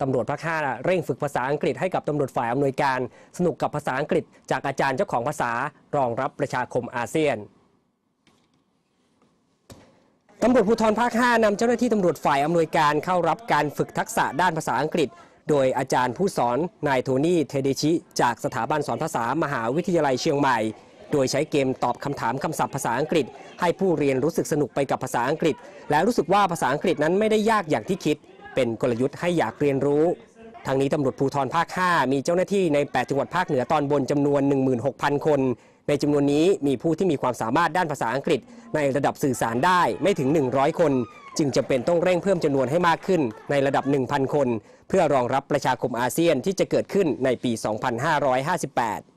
ตำรวจภาค5เร่งฝึกภาษาอังกฤษให้กับตำรวจฝ่ายอำนวยการ สนุกกับภาษาอังกฤษ จากอาจารย์เจ้าของภาษารองรับประชาคมอาเซียนตำรวจภูธรภาค 5นำเจ้าหน้าที่ตำรวจฝ่ายอำนวยการเข้ารับการฝึกทักษะด้านภาษาอังกฤษ โดยอาจารย์ผู้สอนนายโทนี่เทเดชิ จากสถาบันสอนภาษามหาวิทยาลัยเชียงใหม่ โดยใช้เกมตอบคำถามคำศัพท์ภาษาอังกฤษ ให้ผู้เรียนรู้สึกสนุกไปกับภาษาอังกฤษ และรู้สึกว่าภาษาอังกฤษนั้นไม่ได้ยากอย่างที่คิด เป็นกลยุทธ์ให้อยากเรียนรู้ ทางนี้ตำรวจภูธรภาค 5 มีเจ้าหน้าที่ใน 8 จังหวัดภาคเหนือตอนบนจำนวน 16,000 คน ในจำนวนนี้มีผู้ที่มีความสามารถด้านภาษาอังกฤษ ในระดับสื่อสารได้ไม่ถึง 100 คน จึงจำเป็นต้องเร่งเพิ่มจำนวนให้มากขึ้นในระดับ 1,000 คน เพื่อรองรับประชาคมอาเซียนที่จะเกิดขึ้นในปี 2558